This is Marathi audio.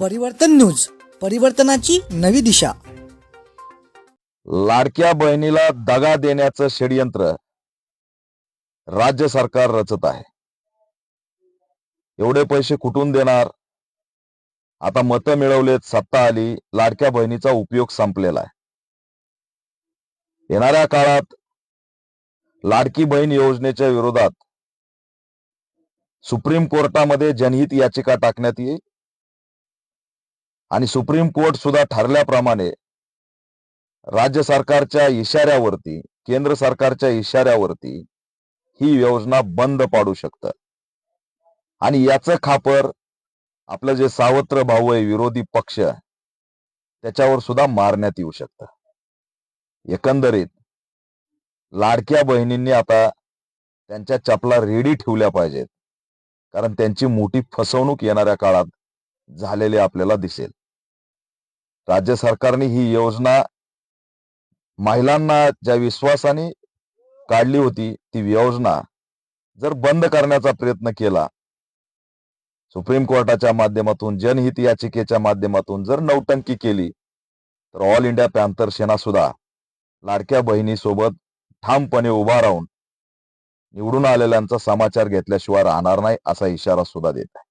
परिवर्तन न्यूज परिवर्तनाची नवी दिशा. लाडक्या बहिणीला दगा देण्याचं षडयंत्र राज्य सरकार रचत आहे. एवढे पैसे कुठून देणार? आता मतं मिळवलेत सत्ता आली लाडक्या बहिणीचा उपयोग संपलेला आहे. येणाऱ्या काळात लाडकी बहीण योजनेच्या विरोधात सुप्रीम कोर्टामध्ये जनहित याचिका टाकण्यात येईल. आणि सुप्रीम कोर्ट सुद्धा ठरल्याप्रमाणे राज्य सरकारच्या इशाऱ्यावरती केंद्र सरकारच्या इशाऱ्यावरती ही योजना बंद पाडू शकतात. आणि याचं खापर आपलं जे सावत्र भाऊ आहे विरोधी पक्ष त्याच्यावर सुद्धा मारण्यात येऊ शकतं. एकंदरीत लाडक्या बहिणींनी आता त्यांच्या चपला रेडी ठेवल्या पाहिजेत. कारण त्यांची मोठी फसवणूक येणाऱ्या काळात झालेली आपल्याला दिसेल. राज्य सरकारने ही योजना महिलांना ज्या विश्वासाने काढली होती ती योजना जर बंद करण्याचा प्रयत्न केला सुप्रीम कोर्टाच्या माध्यमातून जनहित याचिकेच्या माध्यमातून जर नौटंकी केली तर ऑल इंडिया पॅन्थर सेना सुद्धा लाडक्या बहिणीसोबत ठामपणे उभा राहून निवडून आलेल्यांचा समाचार घेतल्याशिवाय राहणार नाही असा इशारा सुद्धा देत आहे.